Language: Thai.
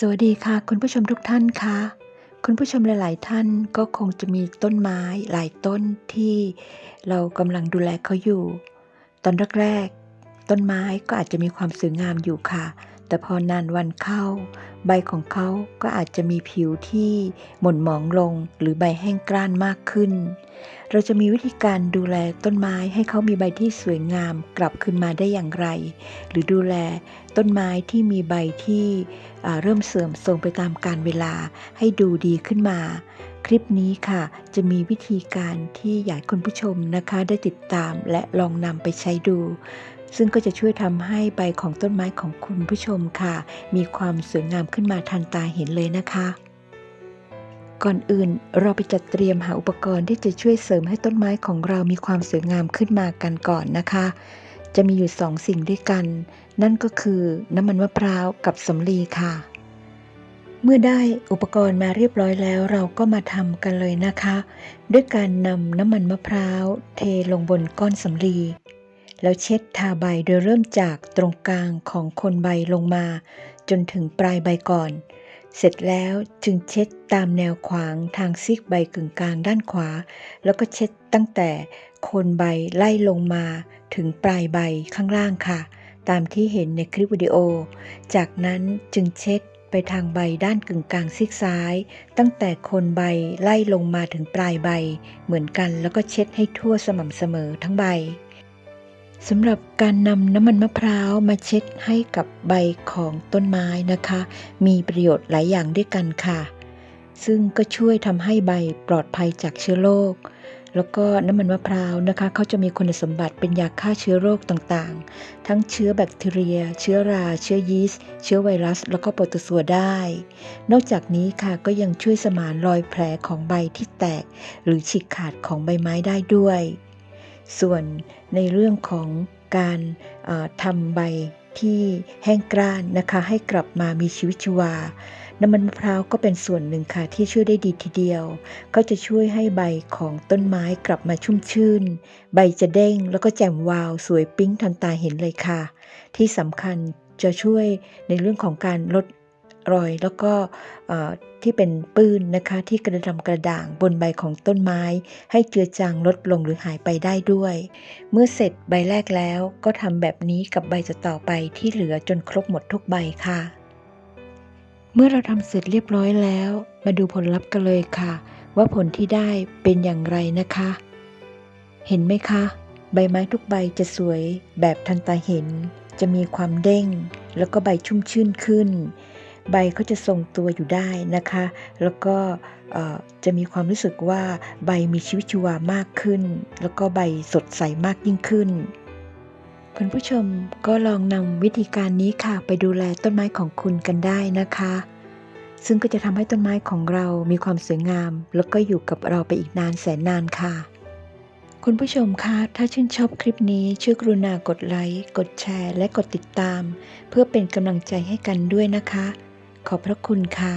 สวัสดีค่ะ คุณผู้ชมทุกท่านคะคุณผู้ชมหลาย ๆ ท่านก็คงจะมีต้นไม้หลายต้นที่เรากำลังดูแลเขาอยู่ ตอนแรกๆต้นไม้ก็อาจจะมีความสวยงามอยู่ค่ะ แต่พอนานวันเข้า ใบของเขาก็อาจจะมีผิวที่หม่นหมองลงหรือใบแห้งกร้านมากขึ้น เราจะมีวิธีการดูแลต้นไม้ให้เขามีใบที่สวยงามกลับคืนมาได้อย่างไร หรือดูแลต้นไม้ที่มีใบที่เริ่มเสื่อมโทรมไปตามกาลเวลาให้ดูดีขึ้นมา คลิปนี้ค่ะ จะมีวิธีการที่อยากให้คุณผู้ชมนะคะ ได้ติดตามและลองนำไปใช้ดู ซึ่งก็จะช่วยทำให้ใบของต้นไม้ของคุณผู้ชมค่ะ มีความสวยงามขึ้นมาทันตาเห็นเลยนะคะ ก่อนอื่นเราไปจัดเตรียมหาอุปกรณ์ที่จะช่วยเสริมให้ต้นไม้ของเรามีความสวยงามขึ้นมากันก่อนนะคะ จะมีอยู่สองสิ่งด้วยกัน นั่นก็คือน้ำมันมะพร้าวกับสำลีค่ะ เมื่อได้อุปกรณ์มาเรียบร้อยแล้ว เราก็มาทำกันเลยนะคะ ด้วยการนำน้ำมันมะพร้าว เทลงบนก้อนสำลี แล้วเช็ดทาใบโดยเริ่มจากตรงกลางของโคนใบลงมา จนถึงปลายใบก่อน เสร็จแล้วจึงเช็ดตามแนวขวางทางซีกใบกึ่งกลางด้านขวา แล้วก็เช็ดตั้งแต่โคนใบไล่ลงมาถึงปลายใบข้างล่างค่ะ ตามที่เห็นในคลิปวิดีโอ จากนั้นจึงเช็ดไปทางใบด้านกึ่งกลางซีกซ้าย ตั้งแต่โคนใบไล่ลงมาถึงปลายใบ เหมือนกันแล้วก็เช็ดให้ทั่วสม่ำเสมอทั้งใบ สำหรับการนำน้ำมันมะพร้าวมาเช็ดให้กับใบของต้นไม้นะคะ มีประโยชน์หลายอย่างด้วยกันค่ะ ซึ่งก็ช่วยทำให้ใบปลอดภัยจากเชื้อโรคแล้วก็น้ำมันมะพร้าวนะคะเขาจะมีคุณสมบัติเป็นยาฆ่าเชื้อโรคต่างๆ ทั้งเชื้อแบคทีเรีย เชื้อรา เชื้อยีสต์ เชื้อไวรัส แล้วก็โปรโตซัวได้ นอกจากนี้ค่ะก็ยังช่วยสมานรอยแผลของใบที่แตก หรือฉีกขาดของใบไม้ได้ด้วย ส่วนในเรื่องของการทำใบที่แห้งกร้านนะคะให้กลับมามีชีวิตชีวา น้ำมันมะพร้าวก็เป็นส่วนหนึ่งค่ะที่ช่วยได้ดีทีเดียว ก็จะช่วยให้ใบของต้นไม้กลับมาชุ่มชื่น ใบจะเด้งแล้วก็แจ่มวาวสวยปิ๊งทันตาเห็นเลยค่ะ ที่สำคัญจะช่วยในเรื่องของการลด รอยแล้วก็ที่เป็นปื้นนะคะที่กระดำกระด่างบนใบของต้นไม้ ให้เจือจางลดลงหรือหายไปได้ด้วย เมื่อเสร็จใบแรกแล้วก็ทำแบบนี้กับใบจะต่อไปที่เหลือจนครบหมดทุกใบค่ะ เมื่อเราทำเสร็จเรียบร้อยแล้ว มาดูผลลัพธ์กันเลยค่ะ ว่าผลที่ได้เป็นอย่างไรนะคะ เห็นไหมคะ ใบไม้ทุกใบจะสวยแบบทันตาเห็น จะมีความเด้ง แล้วก็ใบชุ่มชื่นขึ้น ใบเขาจะทรงตัวอยู่ได้นะคะ แล้วก็จะมีความรู้สึกว่าใบมีชีวิตชีวามากขึ้น แล้วก็ใบสดใสมากยิ่งขึ้นคุณผู้ชมก็ลองนำวิธีการนี้ค่ะไปดูแลต้นไม้ของคุณกันได้นะคะ ซึ่งก็จะทำให้ต้นไม้ของเรามีความสวยงาม แล้วก็อยู่กับเราไปอีกนานแสนนานค่ะ คุณผู้ชมคะถ้าชื่นชอบคลิปนี้ช่วยกรุณากดไลค์ กดแชร์ และกดติดตาม เพื่อเป็นกำลังใจให้กันด้วยนะคะ ขอบพระคุณค่ะ